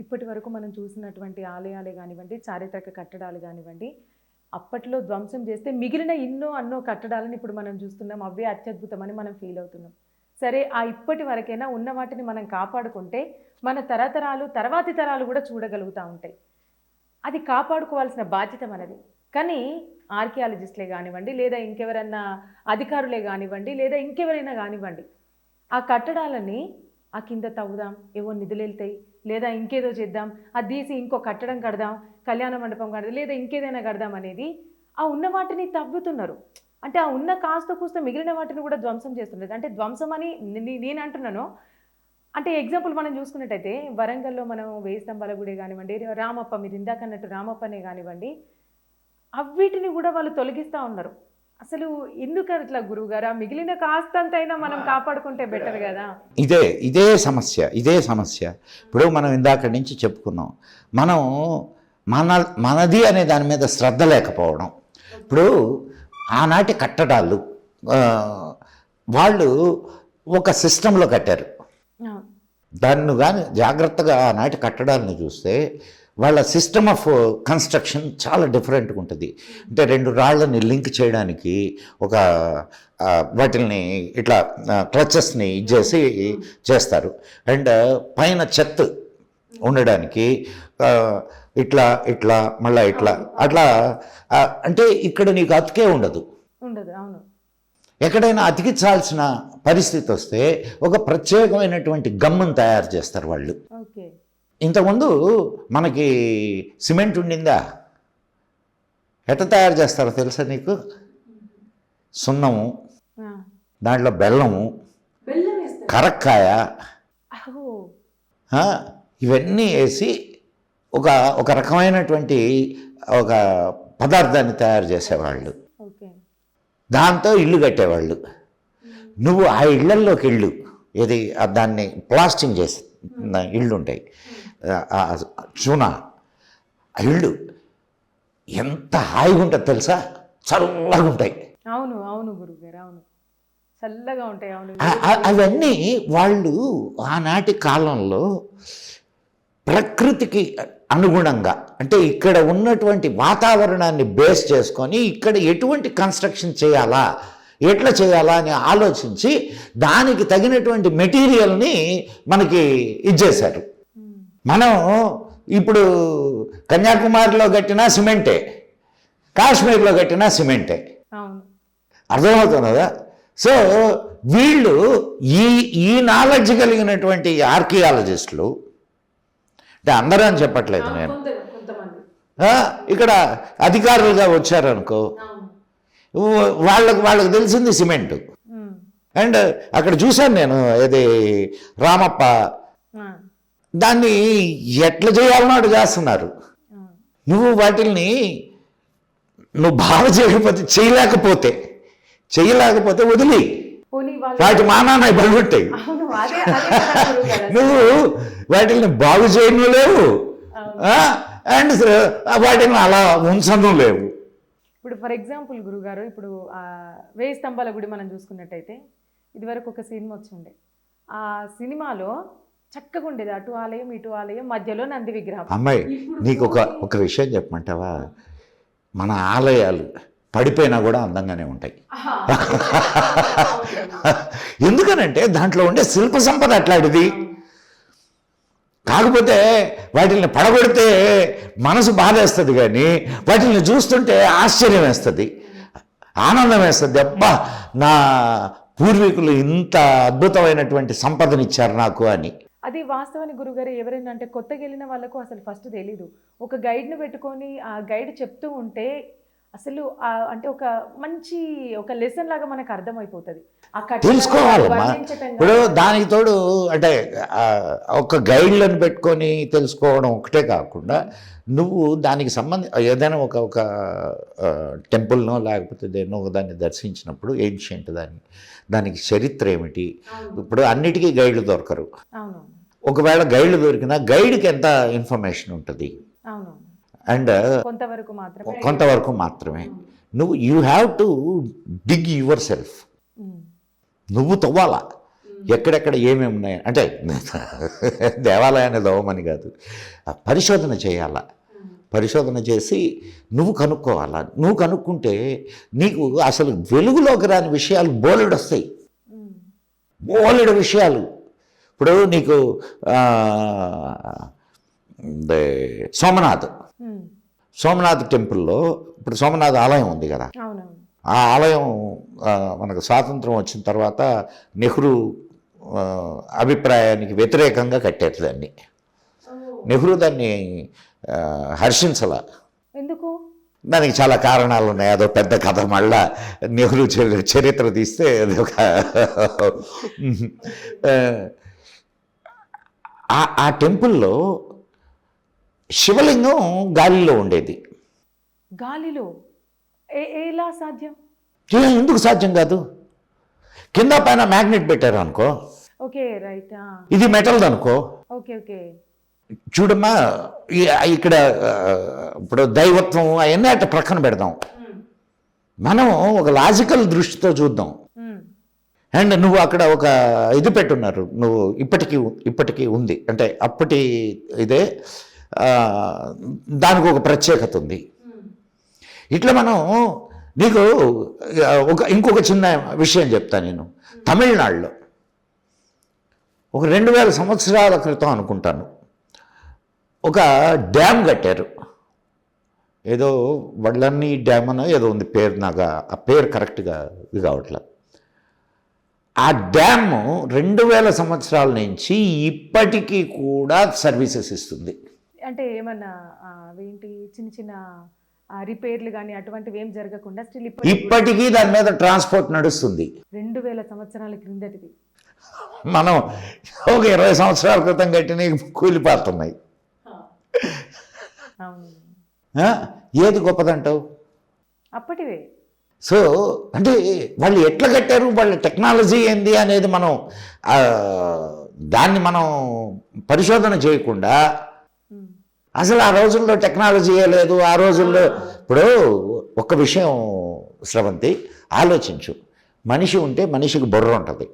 ఇప్పటి వరకు మనం చూసినటువంటి ఆలయాలే కానివ్వండి చారిత్రక కట్టడాలు కానివ్వండి అప్పట్లో ధ్వంసం చేస్తే మిగిలిన ఎన్నో అన్నో కట్టడాలను ఇప్పుడు మనం చూస్తున్నాం. అవే అత్యద్భుతమని మనం ఫీల్ అవుతున్నాం. సరే ఆ ఇప్పటి వరకైనా ఉన్న వాటిని మనం కాపాడుకుంటే మన తరతరాలు తర్వాతి తరాలు కూడా చూడగలుగుతూ ఉంటాయి. అది కాపాడుకోవాల్సిన బాధ్యత మనది. కానీ ఆర్కియాలజిస్ట్లే కానివ్వండి లేదా ఇంకెవరన్నా అధికారులే కానివ్వండి లేదా ఇంకెవరైనా కానివ్వండి ఆ కట్టడాలని ఆ కింద తవ్వుదాం ఏవో నిధులు వెళ్తాయి లేదా ఇంకేదో చేద్దాం అది తీసి ఇంకో కట్టడం కడదాం కళ్యాణ మండపం కడదాం లేదా ఇంకేదైనా కడదాం అనేది ఆ ఉన్న వాటిని తవ్వుతున్నారు. అంటే ఆ ఉన్న కాస్త కూస్త మిగిలిన వాటిని కూడా ధ్వంసం చేస్తున్నారు అంటే ధ్వంసం అని నేను అంటున్నాను అంటే ఎగ్జాంపుల్ మనం చూసుకున్నట్టయితే వరంగల్లో మనం వేయి స్తంభాల గుడి కానివ్వండి రామప్ప మీరు ఇందాక అన్నట్టు రామప్పనే కానివ్వండి అవిటిని కూడా వాళ్ళు తొలగిస్తూ ఉన్నారు. అసలు ఎందుకు అట్లా గురువు గారు ఆ మిగిలిన కాస్తంతైనా మనం కాపాడుకుంటే బెటర్ కదా. ఇదే ఇదే సమస్య ఇదే సమస్య. ఇప్పుడు మనం ఇందాక నుంచి చెప్పుకున్నాం మనం మన మనది అనే దాని మీద శ్రద్ధ లేకపోవడం. ఇప్పుడు ఆనాటి కట్టడాలు వాళ్ళు ఒక సిస్టంలో కట్టారు. దాన్ని కానీ జాగ్రత్తగా ఆనాటి కట్టడాలను చూస్తే వాళ్ళ సిస్టమ్ ఆఫ్ కన్స్ట్రక్షన్ చాలా డిఫరెంట్గా ఉంటుంది. అంటే రెండు రాళ్ళని లింక్ చేయడానికి ఒక వాటిల్ని ఇట్లా క్లచెస్ని ఇచ్చేసి చేస్తారు. అండ్ పైన చెత్త ఉండడానికి ఇట్లా ఇట్లా మళ్ళీ ఇట్లా అట్లా అంటే ఇక్కడ నీకు అతికే ఉండదు. ఉండదు అవును. ఎక్కడైనా అతికించాల్సిన పరిస్థితి వస్తే ఒక ప్రత్యేకమైనటువంటి గమ్మును తయారు చేస్తారు వాళ్ళు. ఓకే. ఇంతకుముందు మనకి సిమెంట్ ఉండిందా? ఎట్లా తయారు చేస్తారో తెలుసా నీకు? సున్నము. దాంట్లో బెల్లము కరక్కాయ ఇవన్నీ వేసి ఒక ఒక రకమైనటువంటి ఒక పదార్థాన్ని తయారు చేసేవాళ్ళు. దాంతో ఇల్లు కట్టేవాళ్ళు. నువ్వు ఆ ఇళ్ళల్లోకి ఇళ్ళు ఆ దాన్ని ప్లాస్టింగ్ చేసి ఇళ్ళు ఉంటాయి చూనా? ఆ ఇళ్ళు ఎంత హాయిగా ఉంటుంది తెలుసా? చల్లగా ఉంటాయి అవును అవును గురువు గారు అవును. చల్లగా ఉంటాయి అవును. అవన్నీ వాళ్ళు ఆనాటి కాలంలో ప్రకృతికి అనుగుణంగా అంటే ఇక్కడ ఉన్నటువంటి వాతావరణాన్ని బేస్ చేసుకొని ఇక్కడ ఎటువంటి కన్స్ట్రక్షన్ చేయాలా ఎట్లా చేయాలా అని ఆలోచించి దానికి తగినటువంటి మెటీరియల్ని మనకి ఇచ్చేశారు. మనం ఇప్పుడు కన్యాకుమారిలో కట్టిన సిమెంటే కాశ్మీర్లో కట్టిన సిమెంటే. అర్థమవుతున్నదా సో వీళ్ళు ఈ ఈ నాలెడ్జ్ కలిగినటువంటి ఆర్కియాలజిస్టులు అంటే అందరూ అని చెప్పట్లేదు నేను. ఇక్కడ అధికారులుగా వచ్చారనుకో వాళ్ళకి వాళ్ళకి తెలిసింది సిమెంట్. అండ్ అక్కడ చూశాను నేను ఇది రామప్ప. దాన్ని ఎట్లా చేయాలనో అటు చేస్తున్నారు. నువ్వు వాటిల్ని నువ్వు బాగా చేయకపోతే చేయలేకపోతే చేయలేకపోతే వదిలి వాటి మానాన్ని గారు. నువ్వు వాటిని బాగు చేయను లేవు. అండ్ వాటిని అలా ఉంచను లేవు. ఇప్పుడు ఫర్ ఎగ్జాంపుల్ గురుగారు ఇప్పుడు వేయి స్తంభాల గుడి మనం చూసుకున్నట్టయితే ఇదివరకు ఒక సినిమా వచ్చిండే. ఆ సినిమాలో చక్కగా ఉండేది అటు ఆలయం ఇటు ఆలయం మధ్యలో నంది విగ్రహం. అమ్మాయి నీకు ఒక ఒక విషయం చెప్పమంటావా? మన ఆలయాలు పడిపోయినా కూడా అందంగానే ఉంటాయి. ఎందుకనంటే దాంట్లో ఉండే శిల్ప సంపద అట్లాంటిది. కాకపోతే వాటిని పడగొడితే మనసు బాధేస్తుంది కానీ వాటిని చూస్తుంటే ఆశ్చర్యం వేస్తుంది. ఆనందం వేస్తుంది. అబ్బా నా పూర్వీకులు ఇంత అద్భుతమైనటువంటి సంపదనిచ్చారు నాకు అని. అది వాస్తవానికి గురుగారు ఎవరైనా అంటే కొత్తగా వెళ్ళిన వాళ్ళకు అసలు ఫస్ట్ తెలీదు. ఒక గైడ్ని పెట్టుకొని ఆ గైడ్ చెప్తూ ఉంటే అసలు అంటే ఒక మంచి ఒక లెసన్ లాగా మనకు అర్థమైపోతుంది. తెలుసుకోవాలమ్మా. ఇప్పుడు దానికి తోడు అంటే ఒక గైడ్లను పెట్టుకొని తెలుసుకోవడం ఒకటే కాకుండా నువ్వు దానికి సంబంధి ఏదైనా ఒక ఒక టెంపుల్నో లేకపోతే దేన్నో ఒక దాన్ని దర్శించినప్పుడు ఏన్షియంట్ దాన్ని దానికి చరిత్ర ఏమిటి? ఇప్పుడు అన్నిటికీ గైడ్లు దొరకరు. అవును ఒకవేళ గైడ్లు దొరికినా గైడ్కి ఎంత ఇన్ఫర్మేషన్ ఉంటుంది? అవును అండ్ కొంతవరకు మాత్రమే. కొంతవరకు మాత్రమే. నువ్వు you have to dig yourself. నువ్వు తవ్వాలా? ఎక్కడెక్కడ ఏమేమి ఉన్నాయి? అంటే దేవాలయాన్ని తవ్వమని కాదు. పరిశోధన చేయాలా? పరిశోధన చేసి నువ్వు కనుక్కోవాలా? నువ్వు కనుక్కుంటే నీకు అసలు వెలుగులోకి రాని విషయాలు బోలెడు వస్తాయి. బోలెడు విషయాలు. ఇప్పుడు నీకు సోమనాథ్. సోమనాథ్ టెంపుల్లో ఇప్పుడు సోమనాథ్ ఆలయం ఉంది కదా. ఆ ఆలయం మనకు స్వాతంత్రం వచ్చిన తర్వాత నెహ్రూ అభిప్రాయానికి వ్యతిరేకంగా కట్టారు దాన్ని నెహ్రూ దాన్ని హర్షించాల. ఎందుకు? దానికి చాలా కారణాలు ఉన్నాయి. అదో పెద్ద కథ మళ్ళా నెహ్రూ చరి- చరిత్ర తీస్తే అది ఒక ఆ టెంపుల్లో శివలింగం గాలిలో ఉండేది. గాలిలో. ఎలా సాధ్యం? ఎందుకు సాధ్యం కాదు? కింద పైన మ్యాగ్నెట్ పెట్టారు అనుకో. ఓకే రైట్ ఇది మెటల్ అనుకో. Okay okay. చూడమ్మా ఇక్కడ ఇప్పుడు దైవత్వం అవన్నీ అట్ట ప్రక్కన పెడదాం. మనం ఒక లాజికల్ దృష్టితో చూద్దాం. అండ్ నువ్వు అక్కడ ఒక ఇది పెట్టున్నారు. నువ్వు ఇప్పటికీ ఇప్పటికీ ఉంది. అంటే అప్పటి ఇదే. దానికి ఒక ప్రత్యేకత ఉంది. ఇట్లా మనం నీకు ఒక ఇంకొక చిన్న విషయం చెప్తా నేను. తమిళనాడులో ఒక రెండు వేల సంవత్సరాల క్రితం అనుకుంటాను. ఒక డ్యామ్ కట్టారు. ఏదో వడ్లన్నీ డ్యామ్ అనో ఏదో ఉంది పేరు నాకు ఆ- ఆ పేరు కరెక్ట్గా ఇది కావట్లేదు ఆ డ్యామ్ రెండు వేల సంవత్సరాల నుంచి ఇప్పటికీ కూడా సర్వీసెస్ ఇస్తుంది. అంటే ఏమన్నా అవేంటి చిన్న చిన్న రిపేర్లు కానీ అటువంటివి ఏం జరగకుండా స్టిల్ ఇప్పటి ఇప్పటికీ దాని మీద ట్రాన్స్పోర్ట్ నడుస్తుంది. రెండు వేల సంవత్సరాల క్రిందటిది. మనం ఒక ఇరవై సంవత్సరాల క్రితం కట్టిన కూలిపోతున్నాయి? ఏది గొప్పదంటావు? అప్పటివే. సో అంటే వాళ్ళు ఎట్లా కట్టారు? వాళ్ళ టెక్నాలజీ ఏంది అనేది మనం దాన్ని మనం పరిశోధన చేయకుండా. అసలు ఆ రోజుల్లో టెక్నాలజీయే లేదు ఆ రోజుల్లో ఇప్పుడు ఒక విషయం స్రవంతి ఆలోచించు. మనిషి ఉంటే మనిషికి బుర్ర ఉంటుంది.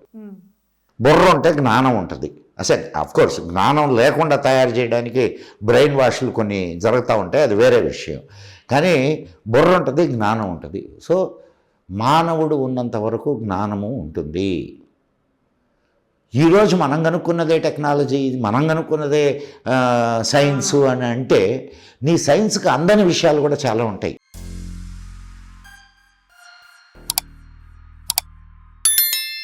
బుర్ర ఉంటే జ్ఞానం ఉంటుంది. అసలు కోర్స్ జ్ఞానం లేకుండా తయారు చేయడానికి బ్రెయిన్ వాష్లు కొన్ని జరుగుతూ ఉంటాయి అది వేరే విషయం. కానీ బుర్ర ఉంటుంది జ్ఞానం ఉంటుంది. సో మానవుడు ఉన్నంత వరకు జ్ఞానము ఉంటుంది. ఈరోజు మనం కనుక్కున్నదే టెక్నాలజీ మనం కనుక్కున్నదే సైన్సు అని అంటే నీ సైన్స్కి అందని విషయాలు కూడా చాలా ఉంటాయి.